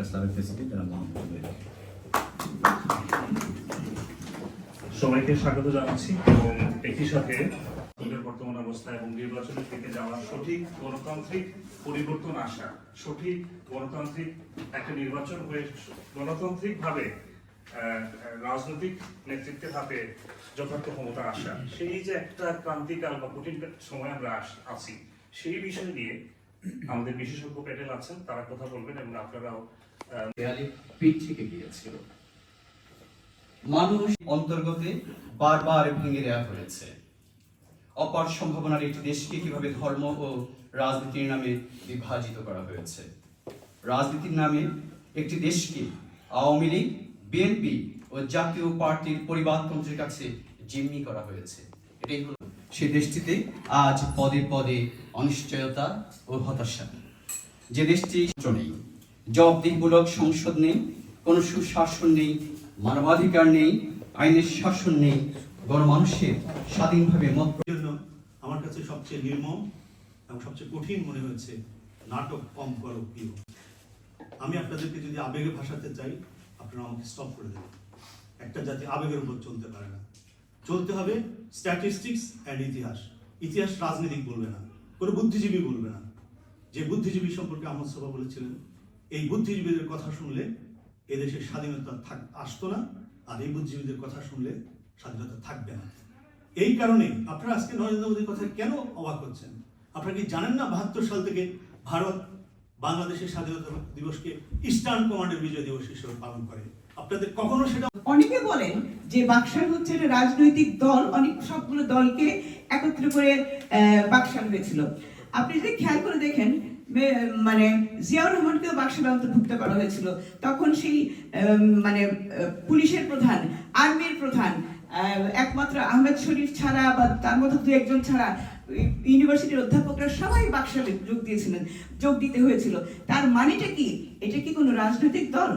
প্রেসলাবের president জনাব মোহাম্মদ। সবাইকে স্বাগত জানাচ্ছি এবং একই সাথে আমাদের বর্তমান অবস্থা এবং নির্বাচনের দিকে যাওয়া সঠিক গণতান্ত্রিক পরিবর্তন আসা, সঠিক গণতান্ত্রিক একটা নির্বাচন হয়ে গণতান্ত্রিক ভাবে রাজনৈতিক নেতৃত্বের হাতে যথার্থ ক্ষমতা আসা, সেই যে একটা ক্রান্তিকাল বা কঠিন সময় আমরা আছি, সেই বিষয় নিয়ে আমাদের বিশেষজ্ঞ প্যানেল আছেন, তারা কথা বলবেন এবং আপনারাও দেয়ালে পিঠ থেকে গিয়েছিল। মানুষ অন্তর্গতে বারবার ভেঙে দেওয়া হয়েছে। অপার সম্ভাবনার একটি দেশকে কীভাবে ধর্ম ও রাজনীতির নামে বিভাজিত করা হয়েছে? রাজনীতির নামে একটি দেশকে আওয়ামী লীগ, বিএনপি ও জাতীয় পার্টির পরিবারতন্ত্রের কাছে জিম্মি করা হয়েছে। এটাই হলো। সে দেশটিতে আজ পদে পদে অনিশ্চয়তা ও হতাশা। যে দেশটি নেই, জবাবদিহিমূলক সংসদ নেই, কোনো সুশাসন নেই, মানবাধিকার নেই, আইনের শাসন নেই, গণমানুষের স্বাধীনভাবে মত জন্য আমার কাছে সবচেয়ে নির্মম এবং সবচেয়ে কঠিন মনে হয়েছে নাটক কম করো প্রিয় আমি আপনাদেরকে যদি আবেগে ভাসাতে চাই, আপনারা আমাকে স্টপ করে দেবেন। একটা জাতি আবেগের উপর চলতে পারে না। চলতে হবে স্ট্যাটিস্টিক্স অ্যান্ড ইতিহাস। ইতিহাস রাজনীতিক বলবে না, কোনো বুদ্ধিজীবী বলবে না। যে বুদ্ধিজীবী সম্পর্কে আহমদ সভা বলেছিলেন, এই বুদ্ধিজীবীদের কথা শুনলে এদেশে স্বাধীনতা থাক আসতো না, আর এই বুদ্ধিজীবীদের কথা শুনলে স্বাধীনতা থাকবে না। এই কারণে আপনারা আজকে নরেন্দ্র মোদীর কথা কেন অবাক হচ্ছেন আপনারা কি জানেন না বাহাত্তর সাল থেকে ভারত বাংলাদেশের স্বাধীনতা দিবসকে ইস্টার্ন কমান্ডের বিজয় দিবস হিসেবে পালন করে? আপনাদের কখনো সেটা অনেকে বলেন যে বাকশাল হচ্ছে একটা রাজনৈতিক দল, অনেক সবগুলো দলকে একত্র করে বাকশাল হয়েছিল। আপনি যদি খেয়াল করে দেখেন মানে জিয়াউর রহমানকেও বাকশালে অন্তর্ভুক্ত করা হয়েছিল। তখন সেই মানে পুলিশের প্রধান, আর্মির প্রধান একমাত্র আহমেদ শরীফ ছাড়া বা তার মধ্যে দু একজন ছাড়া ইউনিভার্সিটির অধ্যাপকরা সবাই বাকশালে যোগ দিয়েছিলেন, যোগ দিতে হয়েছিল। তার মানেটা কি? এটা কি কোনো রাজনৈতিক দল?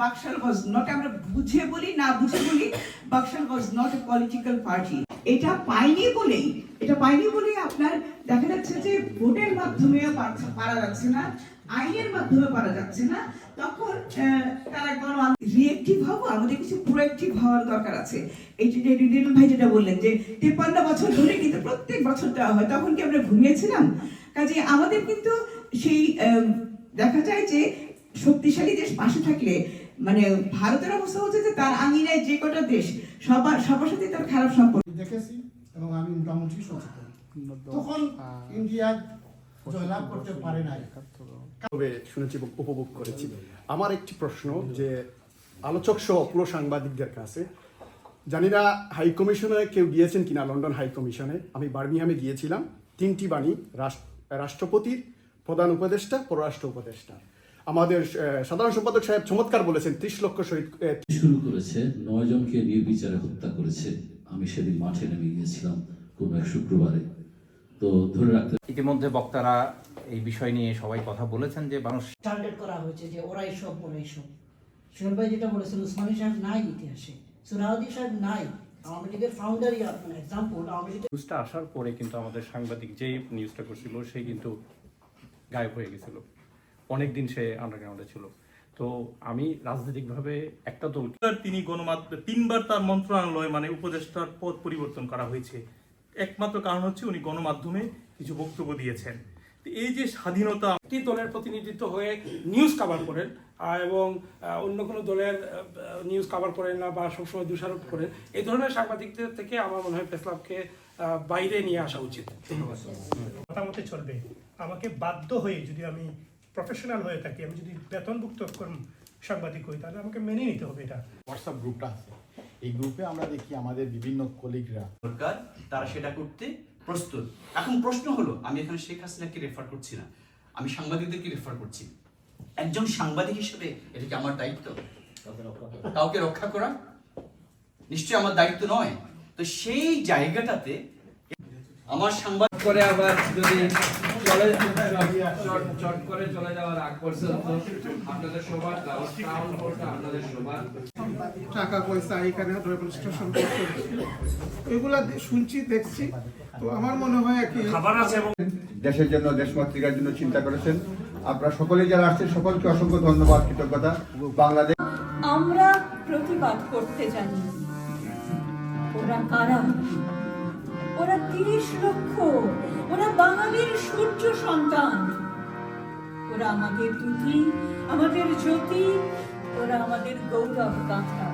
বাকশাল ওয়াজ নট আমরা বুঝে বলি, না বুঝে বলি, Baksal was not a political party এটা পাইনি বলেই, এটা পাইনি বলেই আপনার দেখা যাচ্ছে যে ভোটের মাধ্যমেও পারা যাচ্ছে না। আইনের মাধ্যমে পারা যাচ্ছে না তখন তারা গণ রিয়েক্টিভ হব? আমাদের কিছু প্রোয়েক্টিভ হওয়ার দরকার আছে। এই যে রিডল ভাই যেটা বললেন যে তেপান্ন বছর ধরে কিন্তু প্রত্যেক বছর দেওয়া হয় তখন কি আমরা ঘুমিয়েছিলাম? কাজে আমাদের কিন্তু সেই দেখা যায় যে শক্তিশালী দেশ পাশে থাকলে মানে ভারতের অবস্থা হচ্ছে যে তার আঙিনায় যে কটা দেশ সবার সবার সাথে তার খারাপ সম্পর্ক। দেখেছি এবং আমি মোটামুটি সচেতন। তখন ইন্ডিয়া জয়লাভ করতে পারে নাই। তবে শুনেছি এবং উপভোগ করেছি। আমার একটি প্রশ্ন যে আলোচক সহ পুরো সাংবাদিকদের কাছে জানি না হাই কমিশনে কেউ গিয়েছেন কিনা লন্ডন হাই কমিশনে। আমি বার্মিংহামে গিয়েছিলাম তিনটি বাণী রাষ্ট্রপতির প্রধান উপদেষ্টা পররাষ্ট্র উপদেষ্টা। আমাদের সাধারণ সম্পাদক সাহেব চমৎকার বলেছেন ত্রিশ লক্ষ শহীদ শুরু করেছে নয় জনকে নির্বিচারে হত্যা করেছে। আমি সেদিন মাঠে নেমে গিয়েছিলাম কোনো এক শুক্রবারে। তো ধরে রাখতে ইতিমধ্যে বক্তারা এই বিষয় নিয়ে সবাই কথা বলেছেন যে মানুষ টার্গেট করা হয়েছে যে ওরা এসব ওরা এসব সোহেল ভাই যেটা বলেছেন উসমানী সাহেব নাই ইতিহাসে। সুরাউদ্দি সাহেব নাই। আওয়ামী লীগের ফাউন্ডারই মানে এক্সাম্পল আওয়ামী লীগের নিউজটা আসার পরে কিন্তু আমাদের সাংবাদিক যে নিউজটা করছিল সে কিন্তু গায়েব হয়ে গেছিল। অনেক দিন সে আন্ডারগ্রাউন্ডে ছিল। তো আমি রাজনৈতিকভাবে একটা দল তিনি গণমাধ্যম তিনবার তার মন্ত্রণালয় মানে উপদেষ্টার পদ পরিবর্তন করা হয়েছে। একমাত্র কারণ হচ্ছে উনি গণমাধ্যমে কিছু বক্তব্য দিয়েছেন। তো এই যে স্বাধীনতা একটি দলের প্রতিনিধিত্ব হয়ে নিউজ কভার করেন এবং অন্য কোনো দলের নিউজ কভার করেন না বা সবসময় দোষারোপ করেন এই ধরনের সাংবাদিকদের থেকে আমার মনে হয় প্রেসলাভকে বাইরে নিয়ে আসা উচিত। ধন্যবাদ। মতামতে চলবে। আমাকে বাধ্য হয়ে যদি আমি প্রফেশনাল হয়ে থাকি আমি যদি বেতনভুক্ত সাংবাদিক হই তাহলে আমাকে মেনে নিতে হবে এটা। হোয়াটসঅ্যাপ গ্রুপটা আছে। এই গ্রুপে আমরা দেখি আমাদের বিভিন্ন কলিগরা সরকার তারা সেটা করতে প্রস্তুত। এখন প্রশ্ন হলো, আমি এখানে শেখ হাসিনাকে রেফার করছি না, আমি সাংবাদিকদেরকে রেফার করছি একজন সাংবাদিক হিসেবে এটা কি আমার দায়িত্ব? কাউকে রক্ষা করা? নিশ্চয়ই আমার দায়িত্ব নয়। তো সেই জায়গাটাতে আমার সাংবাদ করে আবার যদি চলে চট- করে চলে যাওয়ার আগ পর্যন্ত আপনাদের সবার টাউন আপনাদের সবার। টাকা পয়সা এখানে স্টেশন এগুলা শুনছি দেখছি। তো আমার মনে হয় কি খাবার আছে দেশের জন্য দেশমাতৃকার জন্য চিন্তা করেছেন। আপনারা সকলেই যারা আসছেন সকলকে অসংখ্য ধন্যবাদ কৃতজ্ঞতা। বাংলাদেশ আমরা প্রতিবাদ করতে জানি। ওরা কারা? ওরা তিরিশ লক্ষ ওরা বাঙালির সূর্য সন্তান। ওরা আমাদের দুধি আমাদের জ্যোতি ওরা আমাদের গৌরব গাথা।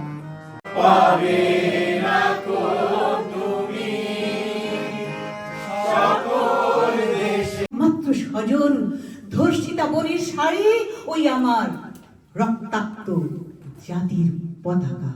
মাত্র স্বজন ধর্ষিতা বনির শাড়ি ওই আমার রক্তাক্ত জাতির পতাকা।